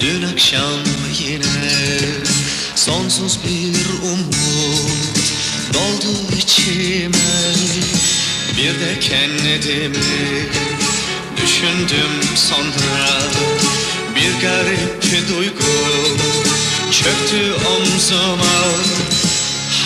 Dün akşam yine Sonsuz bir umut Doldu içime. Bir de kendimi Düşündüm sonra. Bir garip duygu Çöktü omzuma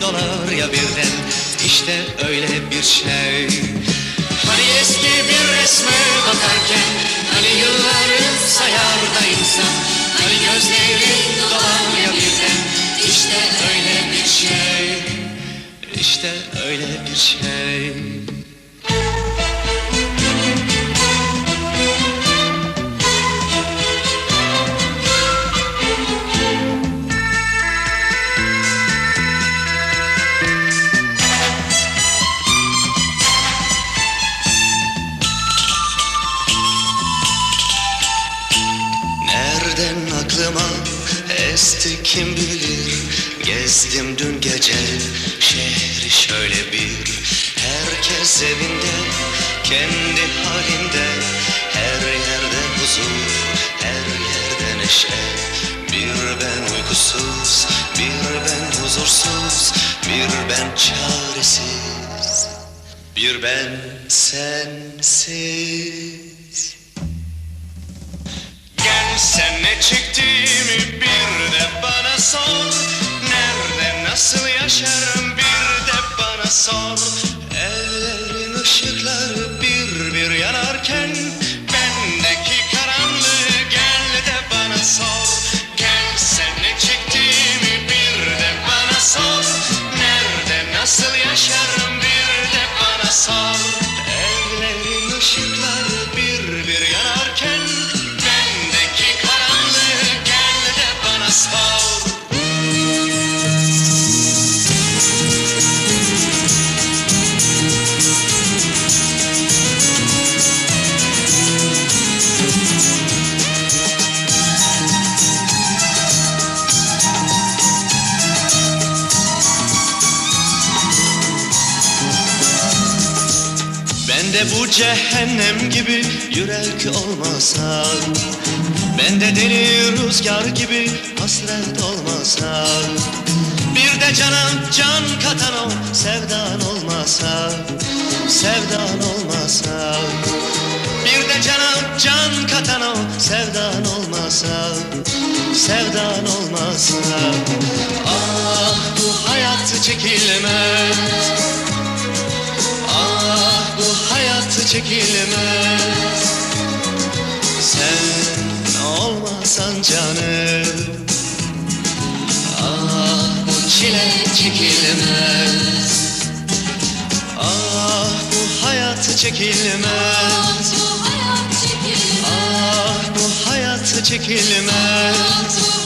dolar ya birden. İşte öyle bir şey. Hani eski bir resme bakarken Hani yılları sayar da insan. Hani gözleri dolar ya birden. İşte öyle bir şey. İşte öyle bir şey esti kim bilir? Gezdim dün gece şehri şöyle bir. Herkes evinde kendi halinde. Her yerde huzur her yerde neşe. Bir ben uykusuz bir ben huzursuz. Bir ben çaresiz bir ben sensiz. Gel sen ne çektiğimi Shut up. Bende bu cehennem gibi yürek olmasa Bende deli rüzgar gibi hasret olmasa Bir de cana can katan o sevdan olmasa Sevdan olmasa Bir de cana can katan o sevdan olmasa Sevdan olmasa Ah bu hayat çekilmez çekilmez. Sen olmasan canım Ah bu çile çekilmez. Ah bu hayat çekilmez. Bu hayat çekilmez. Ah bu hayat çekilmez